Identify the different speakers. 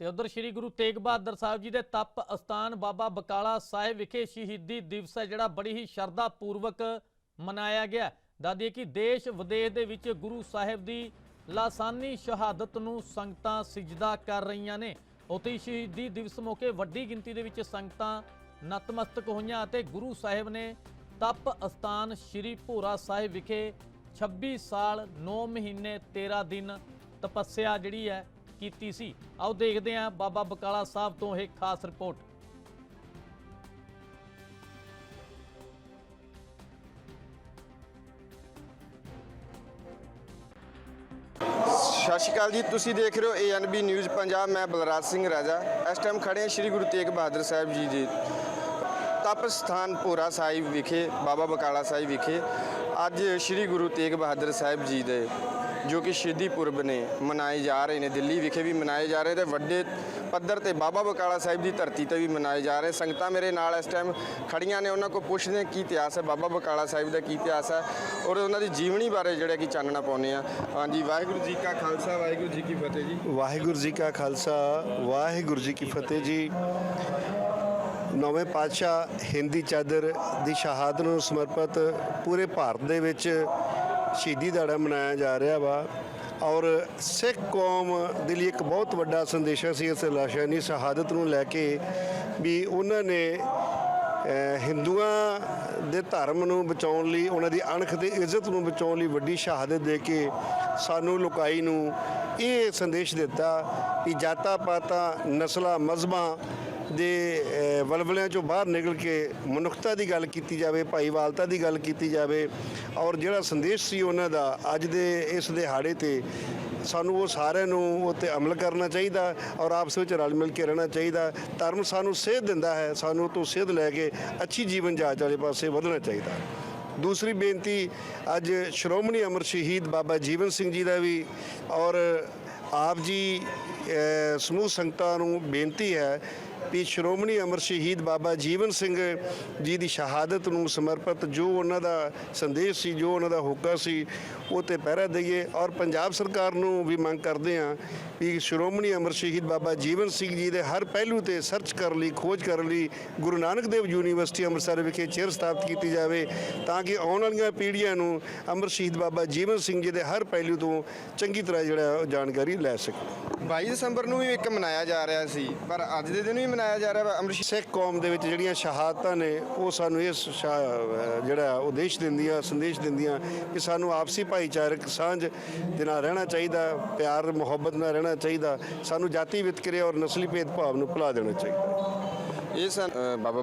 Speaker 1: ਤੇ ਉਧਰ ਸ੍ਰੀ ਗੁਰੂ ਤੇਗ ਬਹਾਦਰ ਸਾਹਿਬ ਜੀ ਦੇ ਤਪ ਅਸਥਾਨ ਬਾਬਾ ਬਕਾਲਾ ਸਾਹਿਬ ਵਿਖੇ ਸ਼ਹੀਦੀ ਦਿਵਸ ਹੈ, ਜਿਹੜਾ ਬੜੀ ਹੀ ਸ਼ਰਧਾ ਪੂਰਵਕ ਮਨਾਇਆ ਗਿਆ। ਦਾਦੀ ਕਿ ਦੇਸ਼ ਵਿਦੇਸ਼ ਦੇ ਵਿੱਚ ਗੁਰੂ ਸਾਹਿਬ ਦੀ ਲਾਸਾਨੀ ਸ਼ਹਾਦਤ ਨੂੰ ਸੰਗਤਾਂ ਸਿਜਦਾ ਕਰ ਰਹੀਆਂ ਨੇ। ਉੱਥੇ ਹੀ ਸ਼ਹੀਦੀ ਦਿਵਸ ਮੌਕੇ ਵੱਡੀ ਗਿਣਤੀ ਦੇ ਵਿੱਚ ਸੰਗਤਾਂ ਨਤਮਸਤਕ ਹੋਈਆਂ ਅਤੇ ਗੁਰੂ ਸਾਹਿਬ ਨੇ ਤਪ ਅਸਥਾਨ ਸ੍ਰੀ ਭੋਰਾ ਸਾਹਿਬ ਵਿਖੇ 26 ਸਾਲ 9 ਮਹੀਨੇ 13 ਦਿਨ ਤਪੱਸਿਆ ਜਿਹੜੀ ਹੈ ਕੀਤੀ ਸੀ। ਆਓ ਦੇਖਦੇ ਹਾਂ ਬਾਬਾ ਬਕਾਲਾ ਸਾਹਿਬ ਤੋਂ ਇਹ ਖਾਸ ਰਿਪੋਰਟ।
Speaker 2: ਸਤਿ ਸ਼੍ਰੀ ਅਕਾਲ ਜੀ, ਤੁਸੀਂ ਦੇਖ ਰਹੇ ਹੋ ਏਐਨਬੀ ਨਿਊਜ਼ ਪੰਜਾਬ, ਮੈਂ ਬਲਰਾਜ ਸਿੰਘ ਰਾਜਾ। ਇਸ ਟਾਈਮ ਖੜੇ ਹਾਂ ਸ੍ਰੀ ਗੁਰੂ ਤੇਗ ਬਹਾਦਰ ਸਾਹਿਬ ਜੀ ਦੇ ਤਪ ਸਥਾਨ ਭੋਰਾ ਸਾਹਿਬ ਵਿਖੇ, ਬਾਬਾ ਬਕਾਲਾ ਸਾਹਿਬ ਵਿਖੇ। ਅੱਜ ਸ੍ਰੀ ਗੁਰੂ ਤੇਗ ਬਹਾਦਰ ਸਾਹਿਬ ਜੀ ਦੇ ਜੋ ਕਿ ਸ਼ਹੀਦੀ ਪੁਰਬ ਨੇ ਮਨਾਏ ਜਾ ਰਹੇ ਨੇ। ਦਿੱਲੀ ਵਿਖੇ ਵੀ ਮਨਾਏ ਜਾ ਰਹੇ ਤੇ ਵੱਡੇ ਪੱਧਰ ਤੇ ਬਾਬਾ ਬਕਾਲਾ ਸਾਹਿਬ ਦੀ ਧਰਤੀ ਤੇ ਵੀ ਮਨਾਏ ਜਾ ਰਹੇ। ਸੰਗਤਾਂ ਮੇਰੇ ਨਾਲ ਇਸ ਟਾਈਮ ਖੜੀਆਂ ਨੇ, ਉਹਨਾਂ ਕੋਲ ਪੁੱਛਦੇ ਹਾਂ ਕੀ ਇਤਿਹਾਸ ਹੈ, ਬਾਬਾ ਬਕਾਲਾ ਸਾਹਿਬ ਦਾ ਕੀ ਇਤਿਹਾਸ ਹੈ ਔਰ ਉਹਨਾਂ ਦੀ ਜੀਵਨੀ ਬਾਰੇ ਜਿਹੜਾ ਕਿ ਚਾਨਣਾ ਪਾਉਂਦੇ ਆ ਹਾਂਜੀ, ਵਾਹਿਗੁਰੂ ਜੀ ਕਾ ਖਾਲਸਾ, ਵਾਹਿਗੁਰੂ ਜੀ ਕੀ ਫਤਿਹ ਜੀ।
Speaker 3: ਵਾਹਿਗੁਰੂ ਜੀ ਕਾ ਖਾਲਸਾ, ਵਾਹਿਗੁਰੂ ਜੀ ਕੀ ਫਤਿਹ ਜੀ। ਨੌਵੇਂ ਪਾਤਸ਼ਾਹ ਹਿੰਦੀ ਚਾਦਰ ਦੀ ਸ਼ਹਾਦਤ ਨੂੰ ਸਮਰਪਿਤ ਪੂਰੇ ਭਾਰਤ ਦੇ ਵਿੱਚ ਸ਼ਹੀਦੀ ਦਿਹਾੜਾ ਮਨਾਇਆ ਜਾ ਰਿਹਾ ਵਾ ਔਰ ਸਿੱਖ ਕੌਮ ਦੇ ਲਈ ਇੱਕ ਬਹੁਤ ਵੱਡਾ ਸੰਦੇਸ਼ਾ ਸੀ ਇਸ ਲਾਸ਼ਾਨੀ ਸ਼ਹਾਦਤ ਨੂੰ ਲੈ ਕੇ ਵੀ ਉਹਨਾਂ ਨੇ ਹਿੰਦੂਆਂ ਦੇ ਧਰਮ ਨੂੰ ਬਚਾਉਣ ਲਈ, ਉਹਨਾਂ ਦੀ ਅਣਖ ਤੇ ਇੱਜ਼ਤ ਨੂੰ ਬਚਾਉਣ ਲਈ ਵੱਡੀ ਸ਼ਹਾਦਤ ਦੇ ਕੇ ਸਾਨੂੰ ਲੁਕਾਈ ਨੂੰ ਇਹ ਸੰਦੇਸ਼ ਦਿੱਤਾ ਕਿ ਜਾਤਾਂ ਪਾਤਾਂ ਨਸਲਾਂ, ਮਜ਼ਹਬਾਂ ਦੇ ਵਲਵਲਿਆਂ ਚੋਂ ਬਾਹਰ ਨਿਕਲ ਕੇ ਮਨੁੱਖਤਾ ਦੀ ਗੱਲ ਕੀਤੀ ਜਾਵੇ ਭਾਈਵਾਲਤਾ ਦੀ ਗੱਲ ਕੀਤੀ ਜਾਵੇ, ਔਰ ਜਿਹੜਾ ਸੰਦੇਸ਼ ਸੀ ਉਹਨਾਂ ਦਾ, ਅੱਜ ਦੇ ਇਸ ਦਿਹਾੜੇ ਤੇ ਸਾਨੂੰ ਉਹ ਸਾਰਿਆਂ ਨੂੰ ਉਹ 'ਤੇ ਅਮਲ ਕਰਨਾ ਚਾਹੀਦਾ ਔਰ ਆਪਸ ਵਿੱਚ ਰਲ ਮਿਲ ਕੇ ਰਹਿਣਾ ਚਾਹੀਦਾ। ਧਰਮ ਸਾਨੂੰ ਸੇਧ ਦਿੰਦਾ ਹੈ, ਸਾਨੂੰ ਉਹ ਤੋਂ ਸੇਧ ਲੈ ਕੇ ਅੱਛੀ ਜੀਵਨ ਜਾਂਚ ਵਾਲੇ ਪਾਸੇ ਵਧਣਾ ਚਾਹੀਦਾ। ਦੂਸਰੀ ਬੇਨਤੀ, ਅੱਜ ਸ਼੍ਰੋਮਣੀ ਅਮਰ ਸ਼ਹੀਦ ਬਾਬਾ ਜੀਵਨ ਸਿੰਘ ਜੀ ਦਾ ਵੀ ਔਰ ਆਪ ਜੀ ਸਮੂਹ ਸੰਗਤਾਂ ਨੂੰ ਬੇਨਤੀ ਹੈ ਵੀ ਸ਼੍ਰੋਮਣੀ ਅਮਰ ਸ਼ਹੀਦ ਬਾਬਾ ਜੀਵਨ ਸਿੰਘ ਜੀ ਦੀ ਸ਼ਹਾਦਤ ਨੂੰ ਸਮਰਪਿਤ ਜੋ ਉਹਨਾਂ ਦਾ ਸੰਦੇਸ਼ ਸੀ, ਜੋ ਉਹਨਾਂ ਦਾ ਹੋਕਾ ਸੀ, ਉਹ ਤੇ ਪਹਿਰਾ ਦਈਏ। ਔਰ ਪੰਜਾਬ ਸਰਕਾਰ ਨੂੰ ਵੀ ਮੰਗ ਕਰਦੇ ਹਾਂ ਵੀ ਸ਼੍ਰੋਮਣੀ ਅਮਰ ਸ਼ਹੀਦ ਬਾਬਾ ਜੀਵਨ ਸਿੰਘ ਜੀ ਦੇ ਹਰ ਪਹਿਲੂ ਤੇ ਸਰਚ ਕਰਨ ਲਈ, ਖੋਜ ਕਰਨ ਲਈ ਗੁਰੂ ਨਾਨਕ ਦੇਵ ਯੂਨੀਵਰਸਿਟੀ ਅੰਮ੍ਰਿਤਸਰ ਵਿਖੇ ਚੇਅਰ ਸਥਾਪਿਤ ਕੀਤੀ ਜਾਵੇ ਤਾਂ ਕਿ ਆਉਣ ਵਾਲੀਆਂ ਪੀੜ੍ਹੀਆਂ ਨੂੰ ਅਮਰ ਸ਼ਹੀਦ ਬਾਬਾ ਜੀਵਨ ਸਿੰਘ ਜੀ ਦੇ ਹਰ ਪਹਿਲੂ ਤੋਂ ਚੰਗੀ ਤਰ੍ਹਾਂ ਜਿਹੜਾ ਉਹ ਜਾਣਕਾਰੀ ਲੈ ਸਕਣ।
Speaker 2: 22 ਦਸੰਬਰ ਨੂੰ ਵੀ ਇੱਕ ਮਨਾਇਆ ਜਾ ਰਿਹਾ ਸੀ, ਪਰ ਅੱਜ ਦੇ ਦਿਨ ਵੀ ਮਨਾਇਆ ਜਾ ਰਿਹਾ ਵਾ
Speaker 3: ਸਿੱਖ ਕੌਮ ਦੇ ਵਿੱਚ ਜਿਹੜੀਆਂ ਸ਼ਹਾਦਤਾਂ ਨੇ, ਉਹ ਸਾਨੂੰ ਇਹ ਸ਼ਾ- ਜਿਹੜਾ ਉਦੇਸ਼ ਦਿੰਦੀਆਂ, ਸੰਦੇਸ਼ ਦਿੰਦੀਆਂ ਕਿ ਸਾਨੂੰ ਆਪਸੀ ਭਾਈਚਾਰਕ ਸਾਂਝ ਦੇ ਨਾਲ ਰਹਿਣਾ ਚਾਹੀਦਾ, ਪਿਆਰ, ਮੁਹੱਬਤ ਨਾਲ ਰਹਿਣਾ ਚਾਹੀਦਾ, ਸਾਨੂੰ ਜਾਤੀ ਵਿਤਕਰੇ ਔਰ ਨਸਲੀ ਭੇਦਭਾਵ ਨੂੰ ਭੁਲਾ ਦੇਣਾ ਚਾਹੀਦਾ।
Speaker 2: ਇਹ ਸਨ ਬਾਬਾ